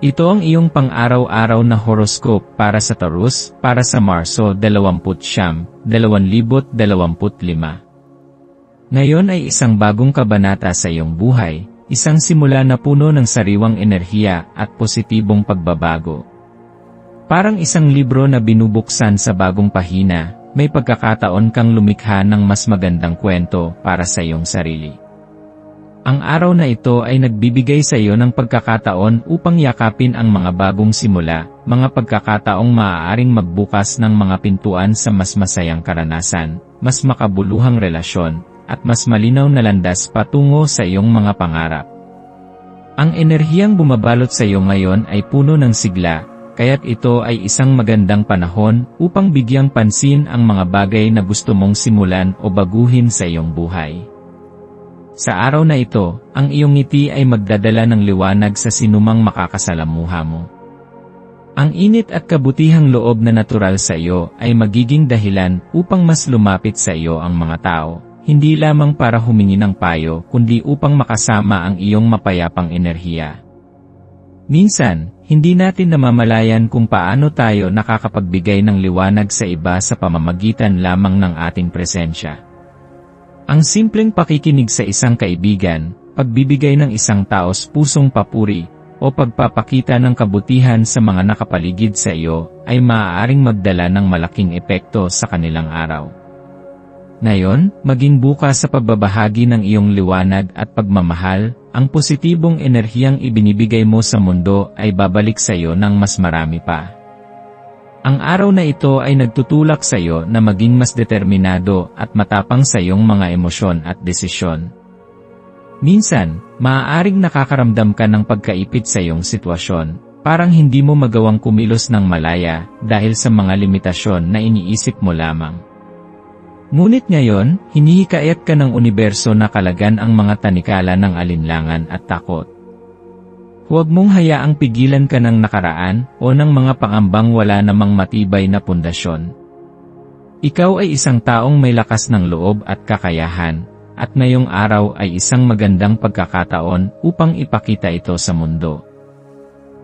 Ito ang iyong pang-araw-araw na horoscope para sa Taurus para sa Marso 20 2025. Ngayon ay isang bagong kabanata sa iyong buhay, isang simula na puno ng sariwang enerhiya at positibong pagbabago. Parang isang libro na binubuksan sa bagong pahina, may pagkakataon kang lumikha ng mas magandang kwento para sa iyong sarili. Ang araw na ito ay nagbibigay sa iyo ng pagkakataon upang yakapin ang mga bagong simula, mga pagkakataong maaaring magbukas ng mga pintuan sa mas masayang karanasan, mas makabuluhang relasyon, at mas malinaw na landas patungo sa iyong mga pangarap. Ang enerhiyang bumabalot sa iyo ngayon ay puno ng sigla, kaya't ito ay isang magandang panahon upang bigyang pansin ang mga bagay na gusto mong simulan o baguhin sa iyong buhay. Sa araw na ito, ang iyong ngiti ay magdadala ng liwanag sa sinumang makakasalamuha mo. Ang init at kabutihang loob na natural sa iyo ay magiging dahilan upang mas lumapit sa iyo ang mga tao, hindi lamang para humingi ng payo kundi upang makasama ang iyong mapayapang enerhiya. Minsan, hindi natin namamalayan kung paano tayo nakakapagbigay ng liwanag sa iba sa pamamagitan lamang ng ating presensya. Ang simpleng pakikinig sa isang kaibigan, pagbibigay ng isang taos pusong papuri, o pagpapakita ng kabutihan sa mga nakapaligid sa iyo, ay maaaring magdala ng malaking epekto sa kanilang araw. Ngayon, maging bukas sa pagbabahagi ng iyong liwanag at pagmamahal, ang positibong enerhiyang ibinibigay mo sa mundo ay babalik sa iyo ng mas marami pa. Ang araw na ito ay nagtutulak sa iyo na maging mas determinado at matapang sa iyong mga emosyon at desisyon. Minsan, maaaring nakakaramdam ka ng pagkaipit sa iyong sitwasyon, parang hindi mo magawang kumilos ng malaya dahil sa mga limitasyon na iniisip mo lamang. Ngunit ngayon, hinihikayat ka ng universo na kalagan ang mga tanikala ng alinlangan at takot. Huwag mong hayaang pigilan ka ng nakaraan o ng mga pangambang wala namang matibay na pundasyon. Ikaw ay isang taong may lakas ng loob at kakayahan, at ngayong araw ay isang magandang pagkakataon upang ipakita ito sa mundo.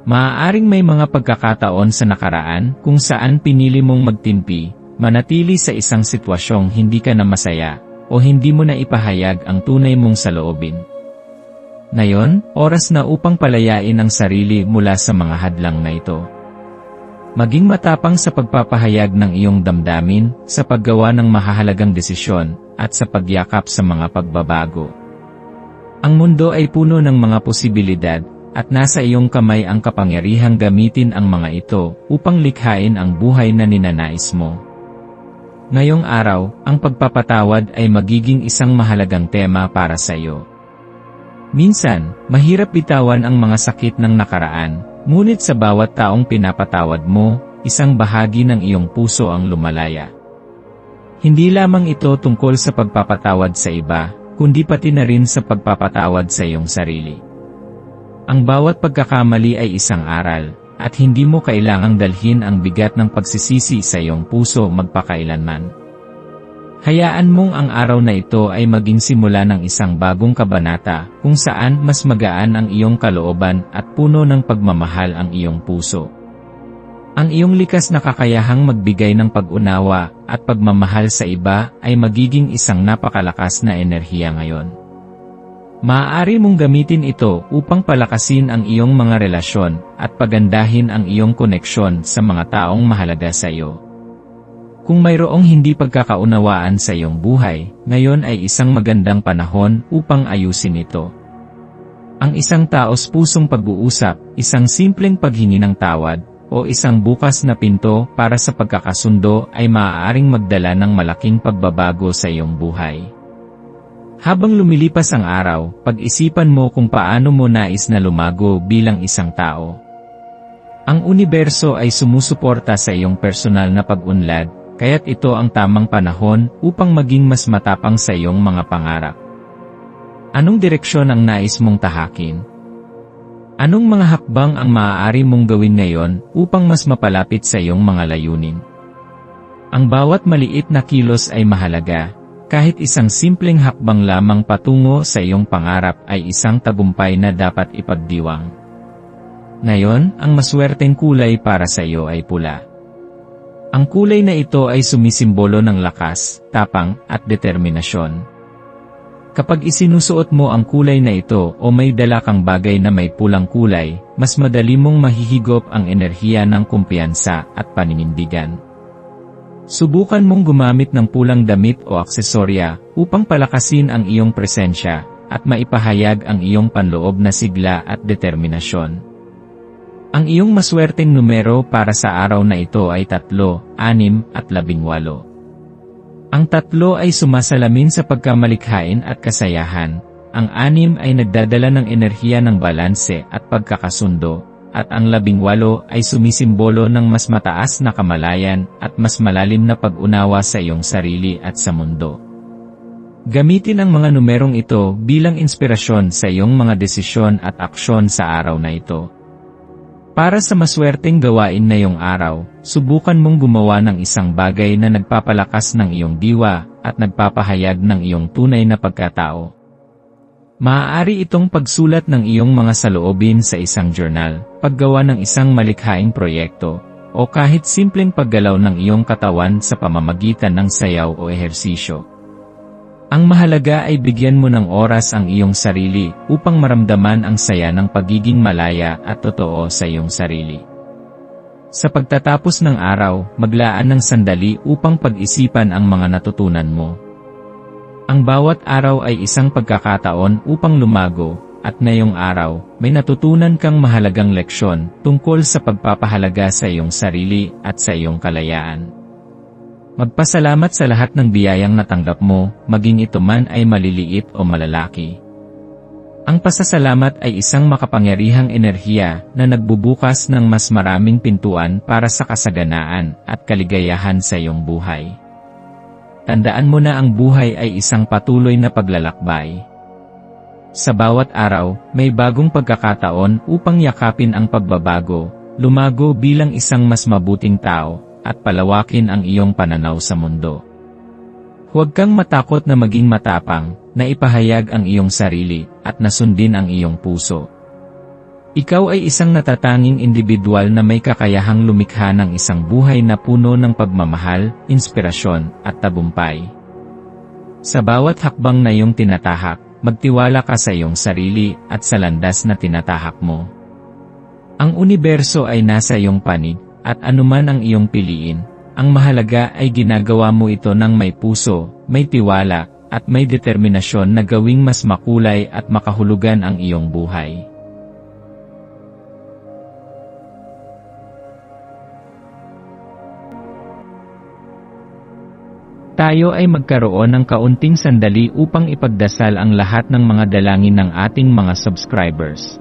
Maaaring may mga pagkakataon sa nakaraan kung saan pinili mong magtimpi, manatili sa isang sitwasyong hindi ka na masaya, o hindi mo na ipahayag ang tunay mong saloobin. Ngayon, oras na upang palayain ang sarili mula sa mga hadlang na ito. Maging matapang sa pagpapahayag ng iyong damdamin, sa paggawa ng mahahalagang desisyon, at sa pagyakap sa mga pagbabago. Ang mundo ay puno ng mga posibilidad, at nasa iyong kamay ang kapangyarihang gamitin ang mga ito upang likhain ang buhay na ninanais mo. Ngayong araw, ang pagpapatawad ay magiging isang mahalagang tema para sa iyo. Minsan, mahirap bitawan ang mga sakit ng nakaraan, ngunit sa bawat taong pinapatawad mo, isang bahagi ng iyong puso ang lumalaya. Hindi lamang ito tungkol sa pagpapatawad sa iba, kundi pati na rin sa pagpapatawad sa iyong sarili. Ang bawat pagkakamali ay isang aral, at hindi mo kailangang dalhin ang bigat ng pagsisisi sa iyong puso magpakailanman. Hayaan mong ang araw na ito ay maging simula ng isang bagong kabanata, kung saan mas magaan ang iyong kalooban at puno ng pagmamahal ang iyong puso. Ang iyong likas na kakayahang magbigay ng pag-unawa at pagmamahal sa iba ay magiging isang napakalakas na enerhiya ngayon. Maaari mong gamitin ito upang palakasin ang iyong mga relasyon at pagandahin ang iyong koneksyon sa mga taong mahalaga sa iyo. Kung mayroong hindi pagkakaunawaan sa iyong buhay, ngayon ay isang magandang panahon upang ayusin ito. Ang isang taos pusong pag-uusap, isang simpleng paghingi ng tawad, o isang bukas na pinto para sa pagkakasundo ay maaaring magdala ng malaking pagbabago sa iyong buhay. Habang lumilipas ang araw, pag-isipan mo kung paano mo nais na lumago bilang isang tao. Ang universo ay sumusuporta sa iyong personal na pag-unlad, kaya't ito ang tamang panahon upang maging mas matapang sa iyong mga pangarap. Anong direksyon ang nais mong tahakin? Anong mga hakbang ang maaari mong gawin ngayon upang mas mapalapit sa iyong mga layunin? Ang bawat maliit na kilos ay mahalaga, kahit isang simpleng hakbang lamang patungo sa iyong pangarap ay isang tagumpay na dapat ipagdiwang. Ngayon, ang maswerteng kulay para sa iyo ay pula. Ang kulay na ito ay sumisimbolo ng lakas, tapang, at determinasyon. Kapag isinusuot mo ang kulay na ito o may dala kang bagay na may pulang kulay, mas madali mong mahihigop ang enerhiya ng kumpiyansa at paninindigan. Subukan mong gumamit ng pulang damit o aksesorya upang palakasin ang iyong presensya at maipahayag ang iyong panloob na sigla at determinasyon. Ang iyong maswerteng numero para sa araw na ito ay 3, 6 at 18. Ang tatlo ay sumasalamin sa pagkamalikhain at kasayahan, ang anim ay nagdadala ng enerhiya ng balanse at pagkakasundo, at ang labing walo ay sumisimbolo ng mas mataas na kamalayan at mas malalim na pag-unawa sa iyong sarili at sa mundo. Gamitin ang mga numerong ito bilang inspirasyon sa iyong mga desisyon at aksyon sa araw na ito. Para sa maswerteng gawain na iyong araw, subukan mong gumawa ng isang bagay na nagpapalakas ng iyong diwa at nagpapahayag ng iyong tunay na pagkatao. Maaari itong pagsulat ng iyong mga saloobin sa isang journal, paggawa ng isang malikhaing proyekto, o kahit simpleng paggalaw ng iyong katawan sa pamamagitan ng sayaw o ehersisyo. Ang mahalaga ay bigyan mo ng oras ang iyong sarili upang maramdaman ang saya ng pagiging malaya at totoo sa iyong sarili. Sa pagtatapos ng araw, maglaan ng sandali upang pag-isipan ang mga natutunan mo. Ang bawat araw ay isang pagkakataon upang lumago, at ngayong araw, may natutunan kang mahalagang leksyon tungkol sa pagpapahalaga sa iyong sarili at sa iyong kalayaan. Magpasalamat sa lahat ng biyayang natanggap mo, maging ito man ay maliliit o malalaki. Ang pasasalamat ay isang makapangyarihang enerhiya na nagbubukas ng mas maraming pintuan para sa kasaganaan at kaligayahan sa iyong buhay. Tandaan mo na ang buhay ay isang patuloy na paglalakbay. Sa bawat araw, may bagong pagkakataon upang yakapin ang pagbabago, lumago bilang isang mas mabuting tao, at palawakin ang iyong pananaw sa mundo. Huwag kang matakot na maging matapang, na ipahayag ang iyong sarili, at nasundin ang iyong puso. Ikaw ay isang natatanging individual na may kakayahang lumikha ng isang buhay na puno ng pagmamahal, inspirasyon, at tabumpay. Sa bawat hakbang na iyong tinatahak, magtiwala ka sa iyong sarili at sa landas na tinatahak mo. Ang universo ay nasa iyong panig, at anuman ang iyong piliin, ang mahalaga ay ginagawa mo ito ng may puso, may tiwala, at may determinasyon na gawing mas makulay at makahulugan ang iyong buhay. Tayo ay magkaroon ng kaunting sandali upang ipagdasal ang lahat ng mga dalangin ng ating mga subscribers